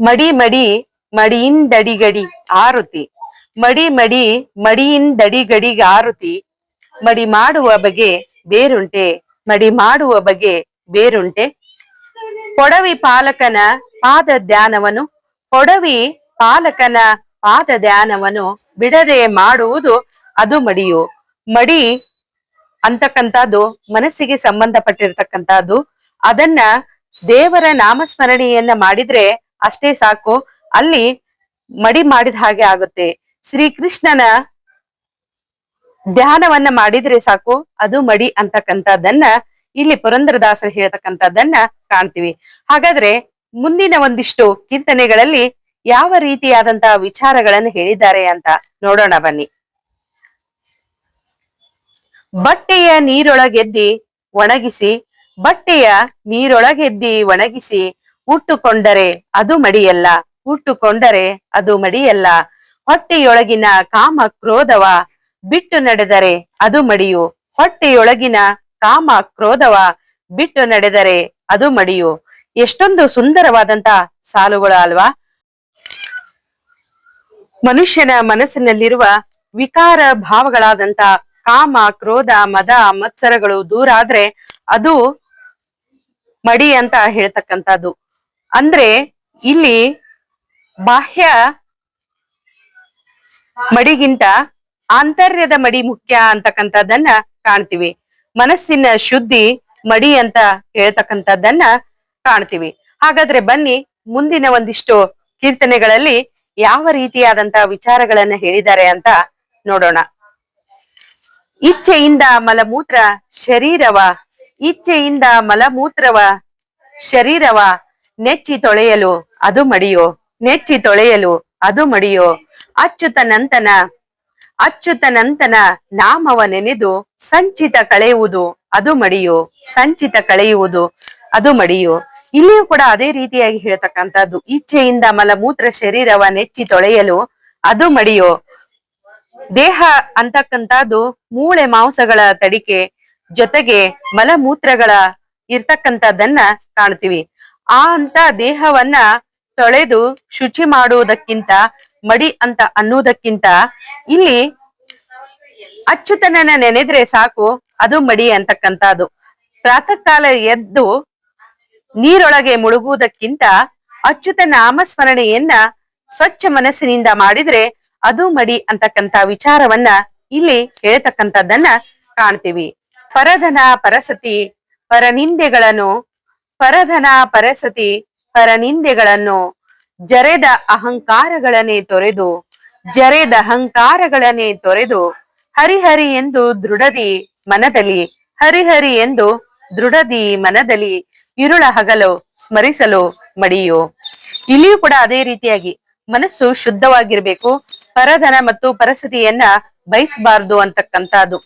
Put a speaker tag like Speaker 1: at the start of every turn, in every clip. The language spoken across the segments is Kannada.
Speaker 1: ಮಡಿ ಮಡಿ ಮಡಿಯಿಂದಡಿಗಡಿ ಆರುತಿ. ಮಡಿ ಮಡಿ ಮಡಿಯಿಂದಡಿಗಡಿಗೆ ಆರುತಿ. ಮಡಿ ಮಾಡುವ ಬಗೆ ಬೇರುಂಟೆ. ಮಡಿ ಮಾಡುವ ಬಗೆ ಬೇರುಂಟೆ. ಕೊಡವಿ ಪಾಲಕನ ಪಾದ ಧ್ಯಾನವನು. ಕೊಡವಿ ಪಾಲಕನ ಪಾದ ಧ್ಯಾನವನು. ಬಿಡದೆ ಮಾಡುವುದು ಅದು ಮಡಿಯು. ಮಡಿ ಅಂತಕ್ಕಂಥದ್ದು, ಮನಸ್ಸಿಗೆ ಸಂಬಂಧಪಟ್ಟಿರ್ತಕ್ಕಂಥದ್ದು. ಅದನ್ನ ದೇವರ ನಾಮಸ್ಮರಣೆಯನ್ನ ಮಾಡಿದ್ರೆ ಅಷ್ಟೇ ಸಾಕು. ಅಲ್ಲಿ ಮಡಿ ಮಾಡಿದ ಹಾಗೆ ಆಗುತ್ತೆ. ಶ್ರೀಕೃಷ್ಣನ ಧ್ಯಾನವನ್ನ ಮಾಡಿದ್ರೆ ಸಾಕು. ಅದು ಮಡಿ ಅಂತಕ್ಕಂಥದ್ದನ್ನ ಇಲ್ಲಿ ಪುರಂದರದಾಸರು ಹೇಳ್ತಕ್ಕಂಥದ್ದನ್ನ ಕಾಣ್ತೀವಿ. ಹಾಗಾದ್ರೆ ಮುಂದಿನ ಒಂದಿಷ್ಟು ಕೀರ್ತನೆಗಳಲ್ಲಿ ಯಾವ ರೀತಿಯಾದಂತಹ ವಿಚಾರಗಳನ್ನು ಹೇಳಿದ್ದಾರೆ ಅಂತ ನೋಡೋಣ ಬನ್ನಿ. ಬಟ್ಟೆಯ ನೀರೊಳಗೆದ್ದಿ ಒಣಗಿಸಿ, ಬಟ್ಟೆಯ ನೀರೊಳಗೆದ್ದಿ ಒಣಗಿಸಿ ಉಟ್ಟುಕೊಂಡರೆ ಅದು ಮಡಿಯಲ್ಲ ಹುಟ್ಟುಕೊಂಡರೆ ಅದು ಮಡಿಯಲ್ಲ. ಹೊಟ್ಟೆಯೊಳಗಿನ ಕಾಮ ಕ್ರೋಧವ ಬಿಟ್ಟು ನಡೆದರೆ ಅದು ಮಡಿಯು. ಹೊಟ್ಟೆಯೊಳಗಿನ ಕಾಮ ಕ್ರೋಧವ ಬಿಟ್ಟು ನಡೆದರೆ ಅದು ಮಡಿಯು. ಎಷ್ಟೊಂದು ಸುಂದರವಾದಂತ ಸಾಲುಗಳು ಅಲ್ವಾ? ಮನುಷ್ಯನ ಮನಸ್ಸಿನಲ್ಲಿರುವ ವಿಕಾರ ಭಾವಗಳಾದಂತ ಕಾಮ, ಕ್ರೋಧ, ಮದ, ಮತ್ಸರಗಳು ದೂರ ಆದ್ರೆ ಅದು ಮಡಿ ಅಂತ ಹೇಳ್ತಕ್ಕಂಥದ್ದು. ಅಂದ್ರೆ ಇಲ್ಲಿ ಬಾಹ್ಯ ಮಡಿಗಿಂತ ಆಂತರ್ಯದ ಮಡಿ ಮುಖ್ಯ ಅಂತಕ್ಕಂಥದ್ದನ್ನ ಕಾಣ್ತೀವಿ. ಮನಸ್ಸಿನ ಶುದ್ಧಿ ಮಡಿ ಅಂತ ಹೇಳ್ತಕ್ಕಂಥದ್ದನ್ನ ಕಾಣ್ತೀವಿ. ಹಾಗಾದ್ರೆ ಬನ್ನಿ ಮುಂದಿನ ಒಂದಿಷ್ಟು ಕೀರ್ತನೆಗಳಲ್ಲಿ ಯಾವ ರೀತಿಯಾದಂತ ವಿಚಾರಗಳನ್ನ ಹೇಳಿದ್ದಾರೆ ಅಂತ ನೋಡೋಣ. ಇಚ್ಛೆಯಿಂದ ಮಲಮೂತ್ರ ಶರೀರವ, ಇಚ್ಛೆಯಿಂದ ಮಲಮೂತ್ರವ ಶರೀರವ ನೆಚ್ಚಿ ತೊಳೆಯಲು ಅದು ಮಡಿಯೋ, ನೆಚ್ಚಿ ತೊಳೆಯಲು ಅದು ಮಡಿಯೋ. ಅಚ್ಯುತನಂತನ ಅಚ್ಯುತನಂತನ ನಾಮವ ನೆನೆದು ಸಂಚಿತ ಕಳೆಯುವುದು ಅದು ಮಡಿಯೋ, ಸಂಚಿತ ಕಳೆಯುವುದು ಅದು ಮಡಿಯೋ. ಇಲ್ಲಿಯೂ ಕೂಡ ಅದೇ ರೀತಿಯಾಗಿ ಹೇಳ್ತಕ್ಕಂಥದ್ದು. ಇಚ್ಛೆಯಿಂದ ಮಲಮೂತ್ರ ಶರೀರವ ನೆಚ್ಚಿ ತೊಳೆಯಲು ಅದು ಮಡಿಯೋ. ದೇಹ ಅಂತಕ್ಕಂಥದ್ದು ಮೂಳೆ ಮಾಂಸಗಳ ತಡಿಕೆ ಜೊತೆಗೆ ಮಲಮೂತ್ರಗಳ ಇರ್ತಕ್ಕಂಥದ್ದನ್ನ ಕಾಣ್ತೀವಿ. ಆ ಅಂತ ದೇಹವನ್ನ ತೊಳೆದು ಶುಚಿ ಮಾಡುವುದಕ್ಕಿಂತ, ಮಡಿ ಅಂತ ಅನ್ನುವುದಕ್ಕಿಂತ ಇಲ್ಲಿ ಅಚ್ಚುತನನ ನೆನೆದ್ರೆ ಸಾಕು, ಅದು ಮಡಿ ಅಂತಕ್ಕಂಥದ್ದು. ಪ್ರಾತಃ ಕಾಲ ಎದ್ದು ನೀರೊಳಗೆ ಮುಳುಗುವುದಕ್ಕಿಂತ ಅಚ್ಯುತ ನಾಮಸ್ಮರಣೆಯನ್ನ ಸ್ವಚ್ಛ ಮನಸ್ಸಿನಿಂದ ಮಾಡಿದ್ರೆ ಅದು ಮಡಿ ಅಂತಕ್ಕಂತ ವಿಚಾರವನ್ನ ಇಲ್ಲಿ ಹೇಳ್ತಕ್ಕಂಥದ್ದನ್ನ ಕಾಣ್ತೀವಿ. ಪರಧನ, ಪರಸತಿ, ಪರನಿಂದೆಗಳನ್ನು ಪರಧನ, ಪರಸತಿ, ಪರನಿಂದೆಗಳನ್ನು ಜರೆದ ಅಹಂಕಾರಗಳನ್ನೇ ತೊರೆದು, ಜರೆದ ಅಹಂಕಾರಗಳನ್ನೇ ತೊರೆದು ಹರಿಹರಿ ಎಂದು ದೃಢದಿ ಮನದಲ್ಲಿ, ಹರಿಹರಿ ಎಂದು ದೃಢದಿ ಮನದಲ್ಲಿ ಇರುಳ ಹಗಲು ಸ್ಮರಿಸಲು ಮಡಿಯೋ. ಇಲ್ಲಿಯೂ ಕೂಡ ಅದೇ ರೀತಿಯಾಗಿ ಮನಸ್ಸು ಶುದ್ಧವಾಗಿರ್ಬೇಕು, ಪರಧನ ಮತ್ತು ಪರಸ್ಥಿತಿಯನ್ನ ಬಯಸಬಾರ್ದು ಅಂತಕ್ಕಂಥದ್ದು.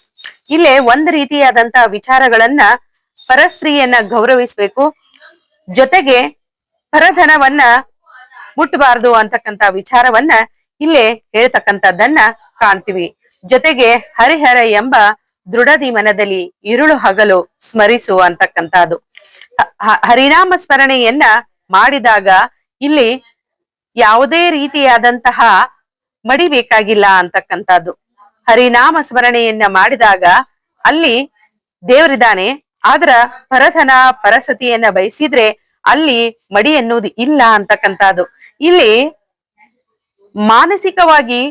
Speaker 1: ಇಲ್ಲೇ ಒಂದ್ ರೀತಿಯಾದಂತ ವಿಚಾರಗಳನ್ನ ಪರಸ್ತ್ರೀಯನ್ನ ಗೌರವಿಸ್ಬೇಕು. ಜೊತೆಗೆ ಪರಧನವನ್ನ ಮುಟ್ಟಬಾರದು ಅಂತಕ್ಕಂತ ವಿಚಾರವನ್ನ ಇಲ್ಲೇ ಹೇಳ್ತಕ್ಕಂಥದ್ದನ್ನ ಕಾಣ್ತೀವಿ. ಜೊತೆಗೆ ಹರಿಹರ ಎಂಬ ದೃಢದಿ ಮನದಲ್ಲಿ ಇರುಳು ಹಗಲು ಸ್ಮರಿಸು ಅಂತಕ್ಕಂಥದ್ದು. ಹರಿನಾಮ ಸ್ಮರಣೆಯನ್ನ ಮಾಡಿದಾಗ ಇಲ್ಲಿ ಯಾವುದೇ ರೀತಿಯಾದಂತಹ ಮಡಿ ಬೇಕಾಗಿಲ್ಲ ಅಂತಕ್ಕಂಥದ್ದು. ಹರಿನಾಮ ಸ್ಮರಣೆಯನ್ನ ಮಾಡಿದಾಗ ಅಲ್ಲಿ ದೇವರಿದ್ದಾನೆ ಆದ್ರ ಪರಧನ ಪರಸತಿಯನ್ನ ಬಯಸಿದ್ರೆ ಅಲ್ಲಿ ಮಡಿ ಅನ್ನೋದು ಇಲ್ಲ ಅಂತಕ್ಕಂಥದ್ದು. ಇಲ್ಲಿ ಮಾನಸಿಕವಾಗಿ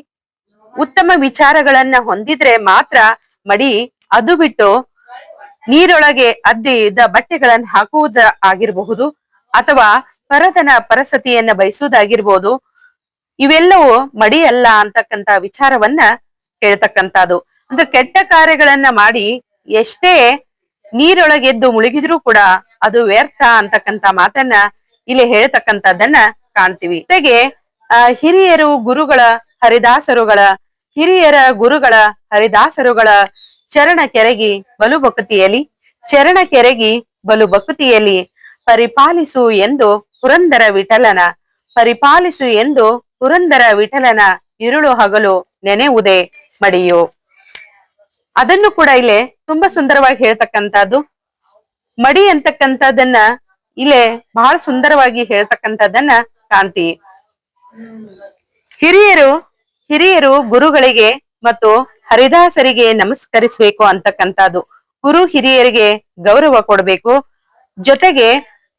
Speaker 1: ಉತ್ತಮ ವಿಚಾರಗಳನ್ನ ಹೊಂದಿದ್ರೆ ಮಾತ್ರ ಮಡಿ ಅದು ಬಿಟ್ಟು ನೀರೊಳಗೆ ಅದ್ದಿದ ಬಟ್ಟೆಗಳನ್ನು ಹಾಕುವುದ ಆಗಿರಬಹುದು ಅಥವಾ ಪರತನ ಪರಸತಿಯನ್ನ ಬಯಸುವುದಾಗಿರ್ಬೋದು. ಇವೆಲ್ಲವೂ ಮಡಿ ಅಲ್ಲ ಅಂತಕ್ಕಂತ ವಿಚಾರವನ್ನ ಹೇಳ್ತಕ್ಕಂಥದ್ದು ಅಂದ್ರೆ ಕೆಟ್ಟ ಕಾರ್ಯಗಳನ್ನ ಮಾಡಿ ಎಷ್ಟೇ ನೀರೊಳಗೆದ್ದು ಮುಳುಗಿದ್ರು ಕೂಡ ಅದು ವ್ಯರ್ಥ ಅಂತಕ್ಕಂತ ಮಾತನ್ನ ಇಲ್ಲಿ ಹೇಳ್ತಕ್ಕಂಥದ್ದನ್ನ ಕಾಣ್ತೀವಿ. ಜೊತೆಗೆ ಹಿರಿಯರು ಗುರುಗಳ ಹರಿದಾಸರುಗಳ, ಹಿರಿಯರ ಗುರುಗಳ ಹರಿದಾಸರುಗಳ ಚರಣ ಕೆರೆಗಿ ಬಲು ಭಕ್ತಿಯಲ್ಲಿ, ಚರಣ ಕೆರೆಗಿ ಬಲು ಭಕ್ತಿಯಲ್ಲಿ ಪರಿಪಾಲಿಸು ಎಂದು ಪುರಂದರ ವಿಠಲನ, ಪರಿಪಾಲಿಸು ಎಂದು ಪುರಂದರ ವಿಠಲನ, ಇರುಳು ಹಗಲು ನೆನೆವುದೇ ಮಡಿಯು. ಅದನ್ನು ಕೂಡ ಇಲ್ಲೇ ತುಂಬಾ ಸುಂದರವಾಗಿ ಹೇಳ್ತಕ್ಕಂಥದ್ದು. ಮಡಿ ಅಂತಕ್ಕಂಥದ್ದನ್ನ ಇಲ್ಲೇ ಬಹಳ ಸುಂದರವಾಗಿ ಹೇಳ್ತಕ್ಕಂಥದ್ದನ್ನ ಕಾಣ್ತೀವಿ. ಹಿರಿಯರು ಹಿರಿಯರು ಗುರುಗಳಿಗೆ ಮತ್ತು ಹರಿದಾಸರಿಗೆ ನಮಸ್ಕರಿಸಬೇಕು ಅಂತಕ್ಕಂಥದ್ದು. ಗುರು ಹಿರಿಯರಿಗೆ ಗೌರವ ಕೊಡಬೇಕು. ಜೊತೆಗೆ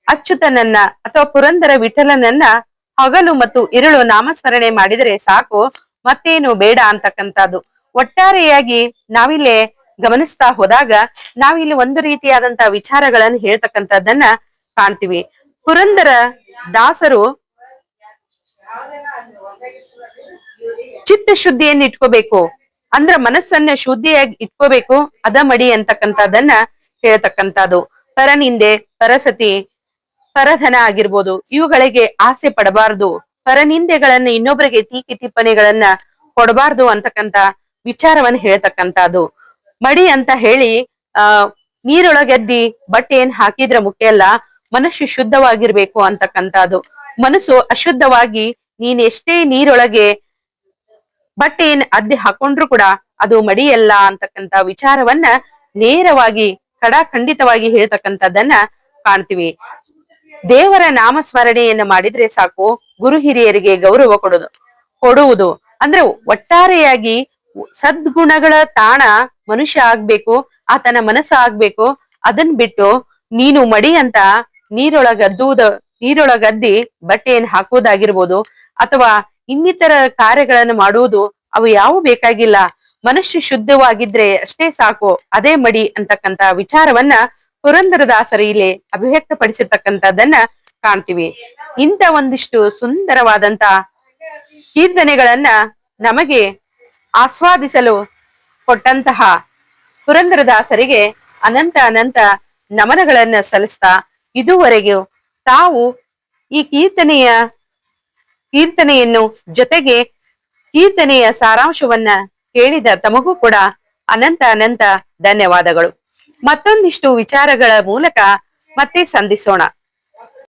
Speaker 1: ಅಚ್ಯುತನನ್ನ ಅಥವಾ ಪುರಂದರ ವಿಠಲನನ್ನ ಹಗಲು ಮತ್ತು ಇರುಳು ನಾಮಸ್ಮರಣೆ ಮಾಡಿದರೆ ಸಾಕು, ಮತ್ತೇನು ಬೇಡ ಅಂತಕ್ಕಂಥದ್ದು. ಒಟ್ಟಾರೆಯಾಗಿ ನಾವಿಲ್ಲಿ ಗಮನಿಸ್ತಾ ಹೋದಾಗ ನಾವಿಲ್ಲಿ ಒಂದು ರೀತಿಯಾದಂತ ವಿಚಾರಗಳನ್ನು ಹೇಳ್ತಕ್ಕಂಥದ್ದನ್ನ ಕಾಣ್ತೀವಿ. ಪುರಂದರ ದಾಸರು ಚಿತ್ತ ಶುದ್ಧಿಯನ್ನು ಇಟ್ಕೋಬೇಕು. ಅಂದ್ರ ಮನಸ್ಸನ್ನ ಶುದ್ಧಿಯಾಗಿ ಇಟ್ಕೋಬೇಕು, ಅದ ಮಡಿ ಅಂತಕ್ಕಂಥದ್ದನ್ನ ಹೇಳ್ತಕ್ಕಂಥದ್ದು. ಪರನಿಂದೆ ಪರಸತಿ, ಪರಧನ ಆಗಿರ್ಬೋದು, ಇವುಗಳಿಗೆ ಆಸೆ ಪಡಬಾರ್ದು. ಪರನಿಂದೆಗಳನ್ನ ಇನ್ನೊಬ್ಬರಿಗೆ ಟೀಕೆ ಟಿಪ್ಪಣಿಗಳನ್ನ ಕೊಡಬಾರ್ದು ಅಂತಕ್ಕಂತ ವಿಚಾರವನ್ನ ಹೇಳ್ತಕ್ಕಂಥದ್ದು. ಮಡಿ ಅಂತ ಹೇಳಿ, ಆ, ನೀರೊಳಗೆದ್ದಿ ಬಟ್ಟೆ ಏನ್ ಹಾಕಿದ್ರೆ ಮುಖ್ಯ ಅಲ್ಲ, ಮನಸ್ಸು ಶುದ್ಧವಾಗಿರ್ಬೇಕು ಅಂತಕ್ಕಂಥದ್ದು. ಮನಸ್ಸು ಅಶುದ್ಧವಾಗಿ ನೀನ್ ಎಷ್ಟೇ ನೀರೊಳಗೆ ಬಟ್ಟೆ ಏನ್ ಅದ್ದಿ ಹಾಕೊಂಡ್ರು ಕೂಡ ಅದು ಮಡಿಯಲ್ಲ ಅಂತಕ್ಕಂತ ವಿಚಾರವನ್ನ ನೇರವಾಗಿ, ಖಡಾಖಂಡಿತವಾಗಿ ಹೇಳ್ತಕ್ಕಂಥದ್ದನ್ನ ಕಾಣ್ತೀವಿ. ದೇವರ ನಾಮಸ್ಮರಣೆಯನ್ನ ಮಾಡಿದ್ರೆ ಸಾಕು, ಗುರು ಹಿರಿಯರಿಗೆ ಗೌರವ ಕೊಡುದು, ಕೊಡುವುದು. ಅಂದ್ರೆ ಒಟ್ಟಾರೆಯಾಗಿ ಸದ್ಗುಣಗಳ ತಾಣ ಮನುಷ್ಯ ಆಗ್ಬೇಕು, ಆತನ ಮನಸ್ಸು ಆಗ್ಬೇಕು, ಅದನ್ ಬಿಟ್ಟು ನೀನು ಮಡಿ ಅಂತ ನೀರೊಳಗದ್ದುವುದ ನೀರೊಳಗದ್ದಿ ಬಟ್ಟೆಯನ್ನು ಹಾಕುವುದಾಗಿರ್ಬೋದು, ಅಥವಾ ಇನ್ನಿತರ ಕಾರ್ಯಗಳನ್ನು ಮಾಡುವುದು, ಅವು ಯಾವ ಬೇಕಾಗಿಲ್ಲ. ಮನುಷ್ಯ ಶುದ್ಧವಾಗಿದ್ರೆ ಅಷ್ಟೇ ಸಾಕು, ಅದೇ ಮಡಿ ಅಂತಕ್ಕಂತ ವಿಚಾರವನ್ನ ಪುರಂದರದಾಸರು ಇಲ್ಲಿ ಅಭಿವ್ಯಕ್ತಪಡಿಸಿರ್ತಕ್ಕಂಥದ್ದನ್ನ ಕಾಣ್ತೀವಿ. ಇಂಥ ಒಂದಿಷ್ಟು ಸುಂದರವಾದಂತ ಕೀರ್ತನೆಗಳನ್ನ ನಮಗೆ ಆಸ್ವಾದಿಸಲು ಕೊಟ್ಟಂತಹ ಪುರಂದರದಾಸರಿಗೆ ಅನಂತ ಅನಂತ ನಮನಗಳನ್ನ ಸಲ್ಲಿಸ್ತಾ ಇದುವರೆಗೂ ತಾವು ಈ ಕೀರ್ತನೆಯ ಕೀರ್ತನೆಯನ್ನು ಜೊತೆಗೆ ಕೀರ್ತನೆಯ ಸಾರಾಂಶವನ್ನ ಕೇಳಿದ ತಮಗೂ ಕೂಡ ಅನಂತ ಅನಂತ ಧನ್ಯವಾದಗಳು. ಮತ್ತೊಂದಿಷ್ಟು ವಿಚಾರಗಳ ಮೂಲಕ ಮತ್ತೆ ಸಂಧಿಸೋಣ.